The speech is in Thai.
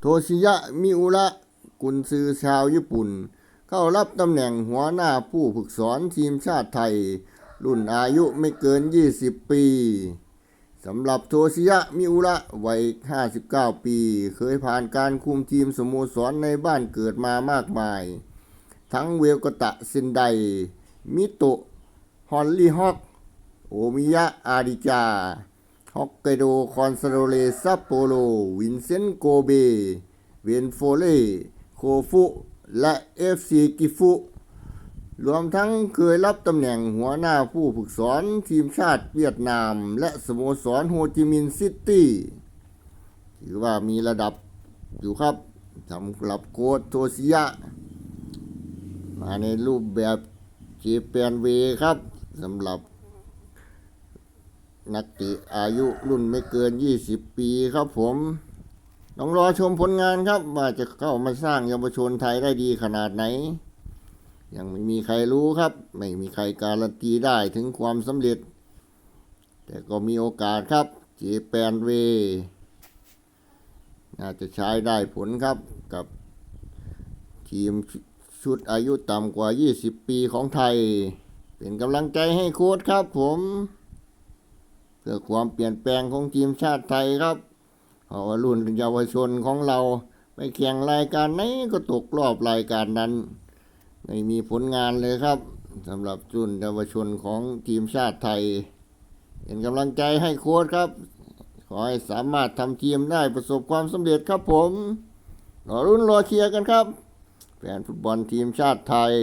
โทชิยะมิอุระกุนซือชาวญี่ปุ่น เข้ารับตำแหน่งหัวหน้าผู้ฝึกสอนทีมชาติไทย รุ่นอายุไม่เกิน 20 ปีสำหรับโทชิยะมิอุระวัย 59 ปี เคยผ่านการคุมทีมสโมสรในบ้านเกิดมามากมาย ทั้งเวลกตะซินได มิโตะฮอลลี่ฮอก โอมิยะอาริจา ฮอกไกโด คอนซาโดเลซัปโปโร วินเซนโกเบ เวนโฟเล่ โคฟุ และเอฟซีกิฟุ รวมทั้งเคยรับตำแหน่งหัวหน้าผู้ฝึกสอนทีมชาติเวียดนาม และสโมสรโฮจิมินห์ซิตี้ถือว่ามีระดับอยู่ครับสำหรับโค้ชโทซิยะ มาในรูปแบบเจแปนเวครับสำหรับ นักเตะอายุรุ่นไม่เกิน 20 ปีครับผมต้องรอชมผลงานครับว่าจะเข้ามาสร้างเยาวชนไทยได้ดีขนาดไหน ยังไม่มีใครรู้ครับ ไม่มีใครการันตีได้ถึงความสำเร็จ แต่ก็มีโอกาสครับเจแปนเวน่าจะใช้ได้ผลครับกับทีมชุดอายุต่ำกว่า 20 ปีของไทย เป็นกำลังใจให้โค้ชครับผม เพื่อความเปลี่ยนแปลงของทีมชาติไทยครับเพราะว่ารุ่นเยาวชนของเราไปแข่งรายการไหนก็ตกรอบรายการนั้น ไม่มีผลงานเลยครับสำหรับรุ่นเยาวชนของทีมชาติไทย เป็นกำลังใจให้โค้ชครับ ขอให้สามารถทำทีมได้ประสบความสำเร็จครับผมรอรุ่นรอเชียร์กันครับ แฟนฟุตบอลทีมชาติไทย